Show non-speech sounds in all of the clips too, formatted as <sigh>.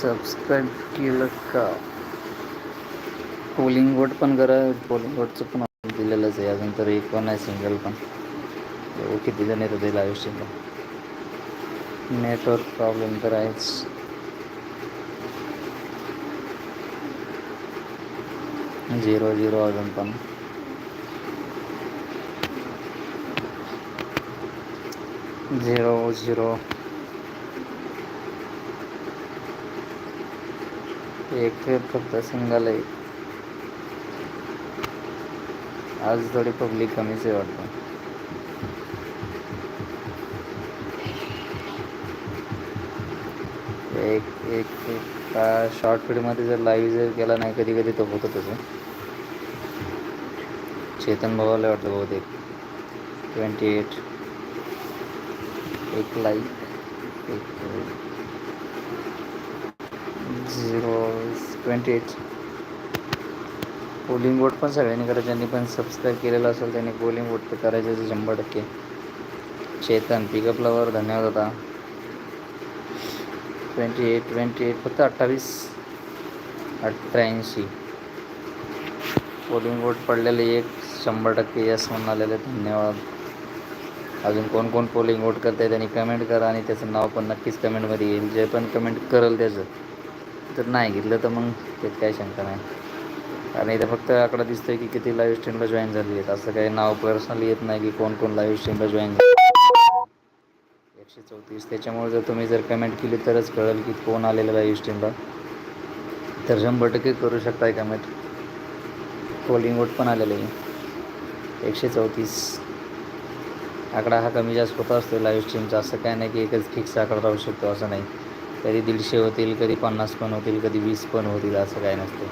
Subscribe केलं का? Polling vote पण करा पोलिंग वोटचं पण दिलेलंच आहे. अजून तर एक पण आहे सिंगल पण. हो किती जण येतं ते लाईव्ह स्ट्रीमला नेटवर्क प्रॉब्लेम तर आहेच. झिरो झिरो अजून पण. झिरो झिरो एक फक्त सिंगल आहे आज थोडी पब्लिक कमीच आहे वाटतं. एक एक एक शॉर्ट फिल्डमध्ये जर लाईव्ह जर केला नाही कधी कधी तो होतं तसं चेतन भावाला वाटतं बहुतेक. ट्वेंटी एट एक लाईक एक. Zero twenty eight. Polling vote पण सगळ्यांनी करायचं. ज्यांनी पण सबस्क्राईब केलेलं असेल त्यांनी पोलिंग वोट तर करायचं शंभर टक्के. चेतन पिकअप लवर धन्यवाद होता ट्वेंटी एट ट्वेंटी एट फक्त अठ्ठावीस अठ्ठ्याऐंशी. पोलिंग वोट पडलेले एक शंभर टक्के यस म्हणून आलेले धन्यवाद. अजून कोण कोण पोलिंग वोट करत आहे त्यांनी कमेंट करा आणि त्याचं नाव पण नक्कीच कमेंटमध्ये येईल. जे पण कमेंट करेल त्याचं. तर नाही घेतलं तर मग त्यात काही शंका नाही. कारण इथं फक्त आकडा दिसतोय की किती लाईव्ह स्ट्रीमला जॉईन झाली आहेत. असं काही नाव पर्सनली येत नाही की कोण कोण लाईव्ह स्ट्रीमला जॉईन एकशे चौतीस. त्याच्यामुळे जर तुम्ही जर कमेंट केली तरच कळेल की कोण आलेलं लाईव्ह स्ट्रीमला तर शंभर टक्के करू शकताय कमेंट कोलिंग वोट पण आलेलं आहे. एकशे चौतीस. आकडा हा कमी जास्त होत असतो लाईव्ह स्ट्रीमचा असं काय नाही की एकच फिक्स आकडा राहू शकतो असं नाही. कधी दीडशे होतील कधी पन्नास पण होतील कधी वीस पण होतील असं काय नसतं.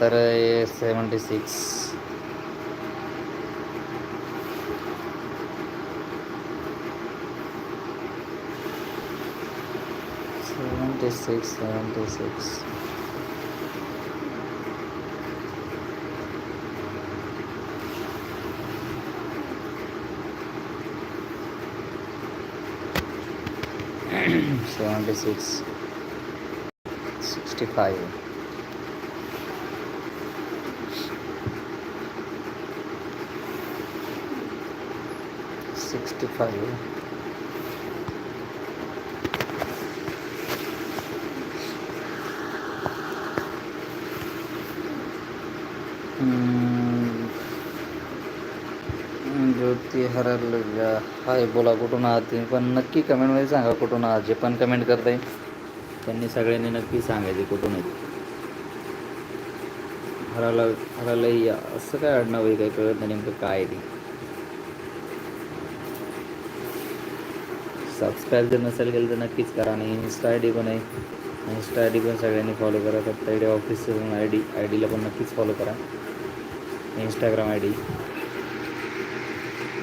तर seventy six seventy six seventy six seventy six sixty five sixty five ती हरल हाय बोला कुठून आहात तुम्ही? पण नक्की कमेंटमध्ये सांगा कुठून आहात जे पण कमेंट करताय. त्यांनी सगळ्यांनी नक्की सांगायचे कुठून आहेत. हराला हराला या असं काय आडनाव आहे? काही कळत नाही नेमकं काय ते. सबस्क्राईब जर नसेल केलं तर नक्कीच करा आणि इन्स्टा आय डी पण आहे. इन्स्टा आय डी पण सगळ्यांनी फॉलो करा. फक्त I D office I D I डीला पण नक्कीच फॉलो करा. इंस्टाग्राम आय डी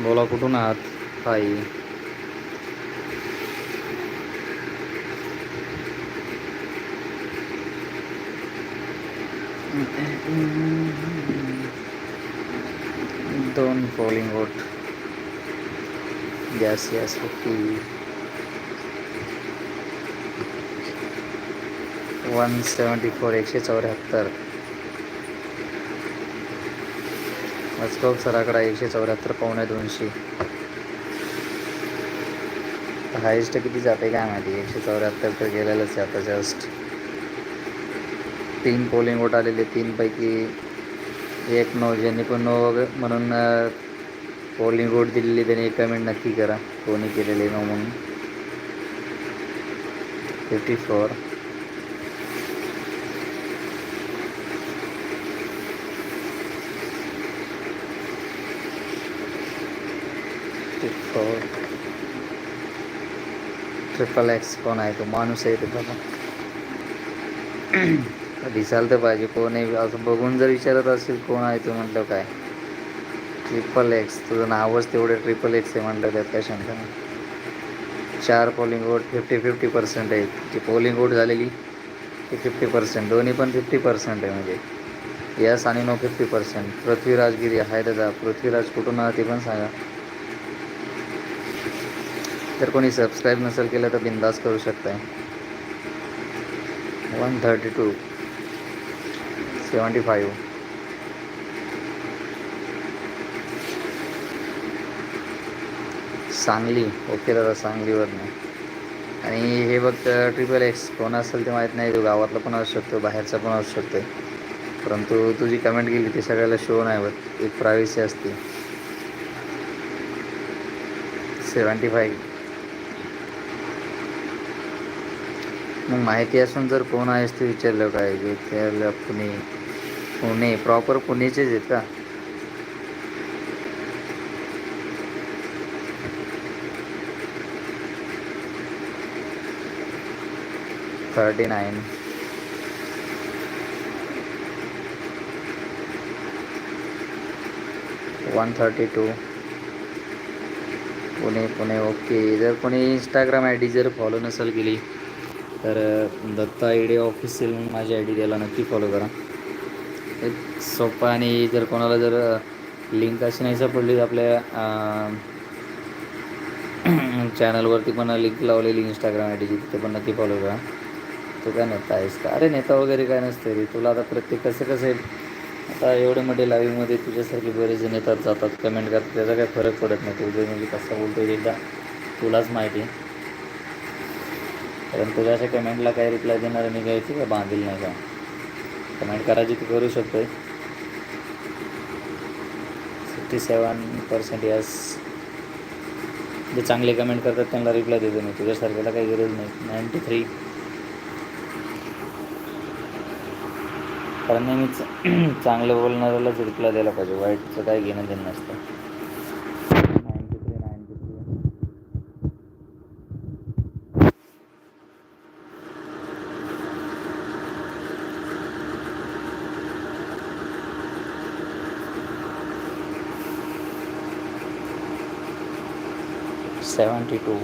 बोला कुठून आहात हाय दोन polling vote gas gas fifty one seventy four एकशे चौऱ्याहत्तर मस्कोप सराकडा एकशे चौऱ्याहत्तर पावणे दोनशे. हायेस्ट किती जाते काय माहिती? एकशे चौऱ्याहत्तर तर गेलेलंच आहे आता जस्ट तीन पोलिंग वोट आलेले तीनपैकी एक नो ज्यांनी पण नो म्हणून पोलिंग वोट दिलेली त्यांनी कमेंट नक्की करा. कोणी केलेले नो म्हणून. Fifty four four triple X कोण आहे तो माणूस आहे ते बघा दिसायला तर पाहिजे कोण आहे असं बघून जर विचारत असेल कोण आहे तो म्हटलं काय ट्रिपल एक्स तुझं नावच तेवढं ट्रिपल एक्स आहे म्हटलं त्यात काय शंका नाही चार polling vote fifty fifty percent आहे जी पोलिंग वोट झालेली ती फिफ्टी पर्सेंट दोन्ही पण फिफ्टी पर्सेंट आहे म्हणजे यस आणि no fifty percent Prithviraj Giri आहे दादा पृथ्वीराज कुठून आहात ते पण सांगा। जर कोणी सबस्क्राईब नसेल केलं तर बिंदास करू शकताय. One thirty two seventy five Sangli. Okay दादा सांगलीवरनं. आणि हे बघ ट्रिपल एक्स कोण असेल ते माहीत नाही. तो गावातला पण असू शकतो बाहेरचा पण असू शकतो परंतु तुझी कमेंट केली ती सगळ्याला शो नाही होत. एक प्रायव्हसी असते. सेवन्टी फाईव्ह मग माहिती असून जर कोण आहेस ते विचारलं काय की त्याला पुणे पुणे प्रॉपर पुणेचेच आहेत का? Thirty nine one thirty two Pune Pune okay जर कोणी इंस्टाग्राम आय डी जर फॉलो नसेल केली तर दत्ता आयडी ऑफिशियल माझी आय डी त्याला नक्की फॉलो करा. एक सोपा आणि जर कोणाला जर लिंक अशी नाही सापडली तर आपल्या चॅनलवरती <clears throat> पण लिंक लावलेली इंस्टाग्राम आय डीची तिथे पण नक्की फॉलो करा. तू काय नेता आहेस का? अरे नेता वगैरे काय नसते रे. तुला आता प्रत्येक कसं कसं आहे? आता एवढे मोठे लाईव्हमध्ये तुझ्यासारखे बरेच जण जातात कमेंट करतात. त्याचा काही फरक पडत नाही. तुझं म्हणजे कसं बोलतो एकदा तुलाच माहिती आहे. कारण तुझ्या अशा कमेंटला काही रिप्लाय देणार मी घ्यायची का बांधील नाही का? कमेंट करायची तू करू शकतो सिक्स्टी सेवन पर्सेंट यस जे चांगले कमेंट करतात त्यांना रिप्लाय देतो मी. तुझ्यासारख्याला काही गरज नाही. नाईन्टी थ्री कारण नेहमीच <clears throat> चांगलं बोलणाऱ्यालाच रिप्लाय द्यायला पाहिजे. वाईटचं काही घेणं देणं नसतं ninety three ninety three seventy two.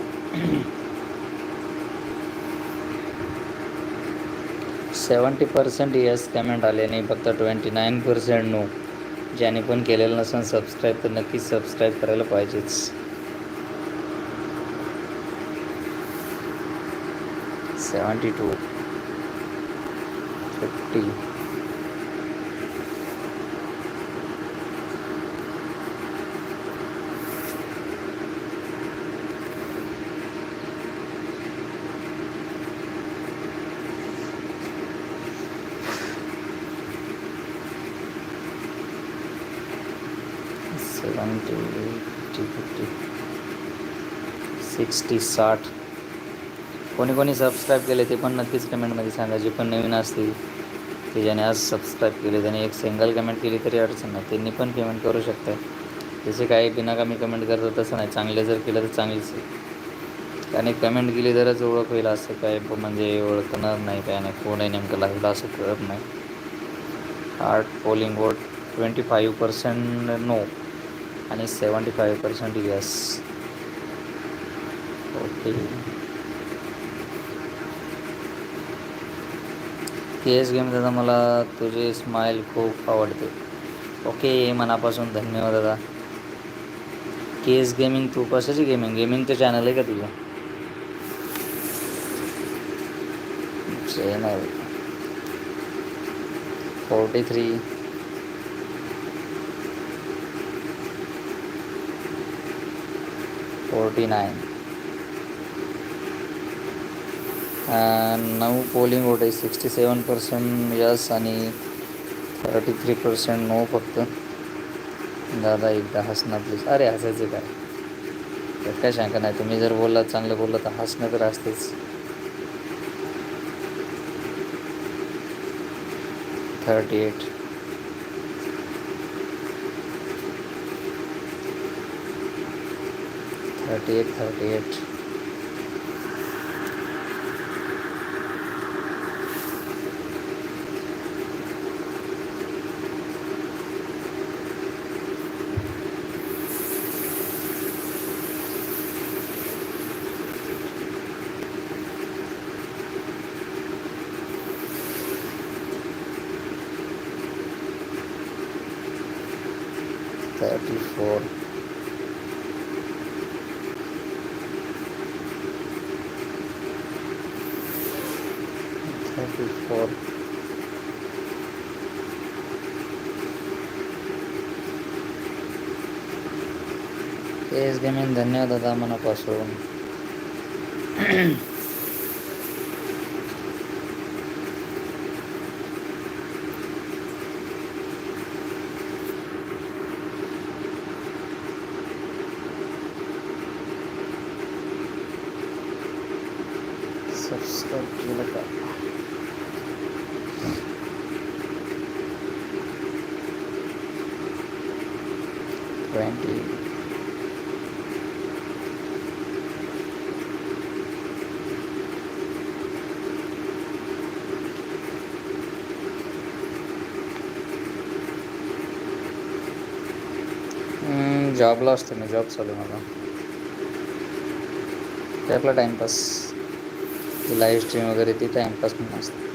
Seventy percent yes comment आले नाही फक्त ट्वेंटी नाईन पर्सेंट नो ज्याने पण केलेलं नसेल सबस्क्राईब तर नक्कीच सबस्क्राईब करायला पाहिजेच. Seventy two. Fifty seventy fifty fifty sixty साठ. कोणी कोणी सबस्क्राईब केले ते पण नक्कीच कमेंटमध्ये सांगा. जे पण नवीन असतील ते ज्याने आज सबस्क्राईब केले त्याने एक सिंगल कमेंट केली तरी अडचण नाही. त्यांनी पण पेमेंट करू शकतात जसे काही बिनाकामी कमेंट करतात तसं नाही. चांगले जर केलं तर चांगलीच आहे. त्याने कमेंट केली तरच ओळख होईल असं काय म्हणजे ओळखणार नाही काय नाही. कोण आहे नेमकं लागेल असं कळत नाही. Art polling vote twenty five percent no आणि seventy five percent yes. Okay. केस गेम दादा मला तुझे स्माईल खूप आवडते. ओके मनापासून धन्यवाद दादा. केस गेमिंग तू कशाची गेमिंग? गेमिंगचं चॅनल आहे का तुझं? नाही फोर्टी थ्री. Forty nine. नऊ पोलिंग वोट आहे सिक्स्टी सेवन पर्सेंट यस आणि थर्टी थ्री पर्सेंट नो फक्त. दादा एकदा हसणार प्लीज अरे हसायचं काय? त्यात काय शंका नाही. तुम्ही जर बोललात चांगलं बोललं तर हसणं तर असतेच. Thirty eight thirty eight thirty eight thirty four thirty two four S gaming धन्यवाद दादा मनापासून सबस्क्राईब केलं का ट्वेंटी जॉबला असतो मी जॉब चालू आहे मला ते आपला टाईमपास ती लाईव्ह स्ट्रीम वगैरे ती टाईमपास म्हणून असते.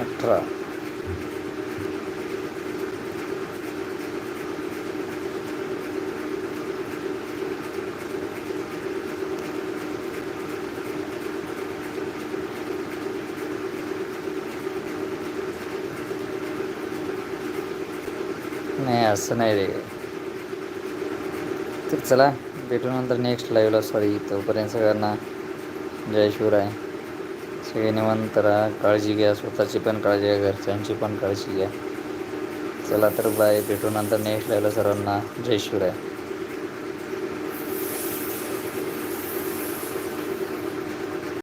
अठरा. नाही असं नाही रे. तर चला भेटू नंतर नेक्स्ट लाईव्हला सॉरी तोपर्यंत सगळ्यांना जय शिवराय. सगळे निवांत राहा काळजी घ्या स्वतःची पण काळजी घ्या घरच्यांची पण काळजी घ्या. चला तर बाय भेटू नंतर नेक्स्ट लाईव्हला सर्वांना. जय शिवराय.